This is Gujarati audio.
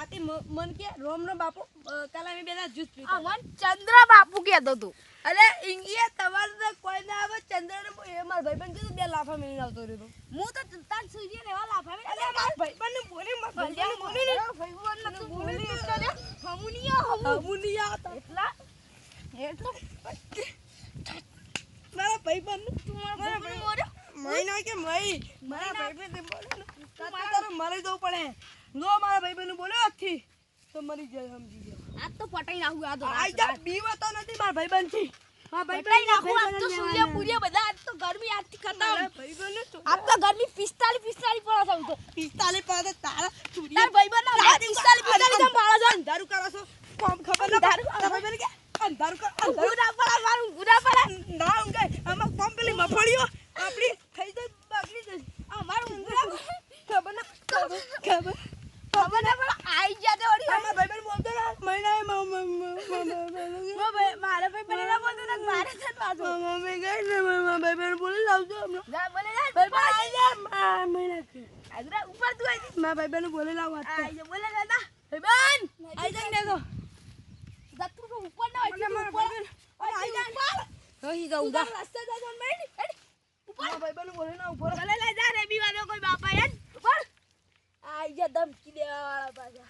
રાતે મન કે રોમ રોમ બાપુ કાલે અમે બેના જ્યુસ પીતા આ મન ચંદ્ર બાપુ કહેતો તું. અરે ઇંગીએ તમારે તો કોઈ ના આવે ચંદ્ર ને એ માર ભાઈ પણ કીધું બે લાફા મેળીને આવતો રહ્યો હું તો તાર સુજી ને એવા લાફાવે અરે મારા ભાઈબંધને બોલી મારા ભાઈબંધને બોલી ને ભાઈબંધ નતું બોલી. બોલી લે હમુનિયા હમુ હમું એટલા? એટલો મારા ભાઈબંધ તું મારા ભાઈબંધ મોર્યો ના કે મઈ મારા ભાઈ બોલ્યો ને. તારે મરી જવું પડે. લો મારા ભાઈબંધને બોલ્યો આજથી તો મરી જાય સમજી આજ તો પટાઈ નાખું આ તો આઈ જા બીવાતો નથી મારા ભાઈબંધથી. મારા પટાઈ નાખું આજ તો ભાઈબંધને સૂર્ય પૂર્ય બધા આજ તો ગરમી આજથી મારા ખતમ ભાઈબંધને તો- આજ તો ગરમી પિસ્તાલીસ પિસ્તાલીસ પડે છે તો. પાસે તારા તાર ભાઈ ભાઈબંધ ના પિસ્તાલીસ પિસ્તાલીસ આમ પાડે છે. અંધારું કરો છો. કોમ ખબર ના પડે? તારા ભાઈબંધ કે અંધારું કર અંધારું ના પડે મારું ગુના પડા પડે. ના ઊંઘે આમાં કોમ પેલી મફળીઓ આપણી થઈ જાય બગડી જશે આ મારું ઊંઘું ના પડે ખબર ના ખબર ખબર ના પડે આઈ ગયા તે વળી આમાં ભાઈબંધ બોલતો ને મ- મ- મ- મ- મ- મો ભાઈ મારે ભાઈ બને ના બોલતો ને મારે છે પાછો મ- મમ્મી ગઈ ને મારા ભાઈબંધ બોલી લાવજો હમણાં જા બોલે જા ભાઈબંધ આઈ જા આ મહિના થી. આગળ ઉપર તું આઈ મારા ભાઈબંધ બોલી લાવ વાત આઈ જા બોલે જા ના ભાઈબંધ આઈ જાય ને તો જતું તો ઉપર ના હોય ઉપર મારા આઈ રહી જા રસ્તે જા મેં ઉપર મારા બોલી ના ઉપર લા જા રે બીવાનો કોઈ બાપા યાર જા ધમકી દેવા વાળા પાછા